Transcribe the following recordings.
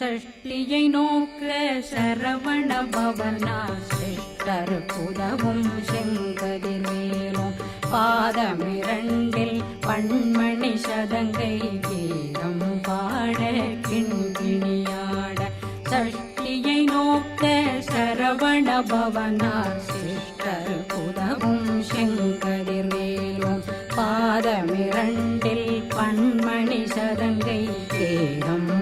சஷ்டியை நோக்க சரவண பவனா சிஷ்டர் புதவும் செங்கதிர் மேலும். பாதமிரண்டில் பண்மணி சதங்கை கீதம் பாட கிண்கிணியாட. சஷ்டியை நோக்க சரவண பவனா சிஷ்டர் புதவும் செங்கதிர் மேலும். பாதமிரண்டில் பண்மணி சதங்கை கேரம்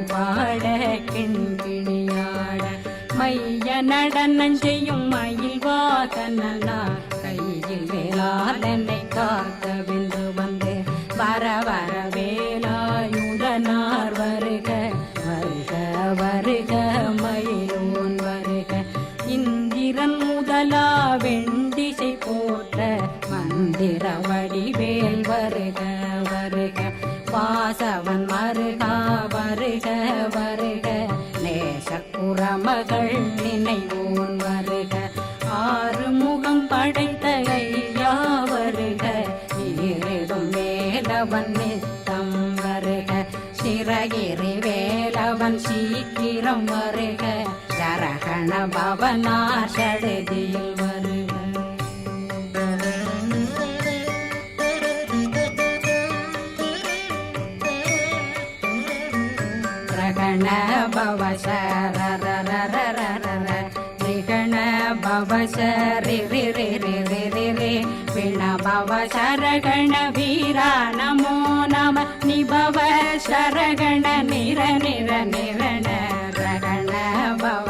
நடனம் செய்யும் மயில் வாதனார் கையில் வேளாதனை காக்க வென்று வந்து வர வர வேலாயுதனார் வருக வருக வருக மயிலோன் வருக. இந்திரன் முதலா வெண்டிசை போற்ற மந்திர வடிவேல் வருக வருக. வாசவன் மருகா வருக வருக. உறமகள் நினைவோன் வருக. ஆறு முகம் படைத்த ஐயா வருக. இருதும் வேலவன் நித்தம் வருக. சிறகிரி வேலவன் சீக்கிரம் வருக. சரகண பவனார் சடுதியில் வருக பவ சரரரரரரர ரிகண பவ சரி பவ சரகண வீரா நமோ நம நிபவ சரகண நிர நிர நிரண ரகண பவ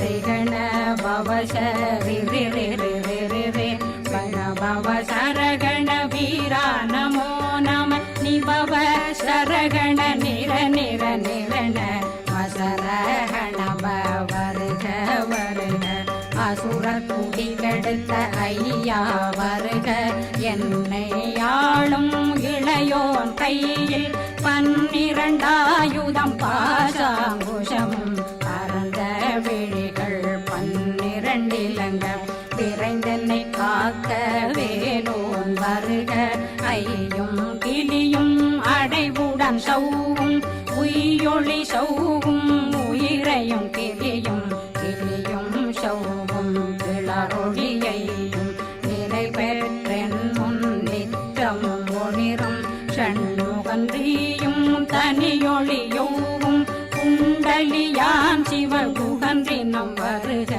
ரிகண பவ சரி ரி பவ சரகண வீரா சரகண நிர நிர நிரண வசரகண வருக வருக. அசுர குடிகெடுத்த ஐயா வருக. என்னை ஆளும் இளையோன் கையில் பன்னிரண்டாயுதம் பாசாங்குஷம். பரந்த விழிகள் பன்னிரண்டிலங்க விரைந்தனை காக்க வேணோன் வருக. ஐயும் அடைவுடன் சௌவும் உயிரொளி சௌவும் உயிரையும் கிளியும் கிளியும் சௌவும் கிளறொழியையும் நிலை பெற்றென் முன் நித்தமும் ஒளிரும். ஷண்முகன்றியும் தனியொளியோவும் குண்டலியான் சிவகுகன்றினம் வருக.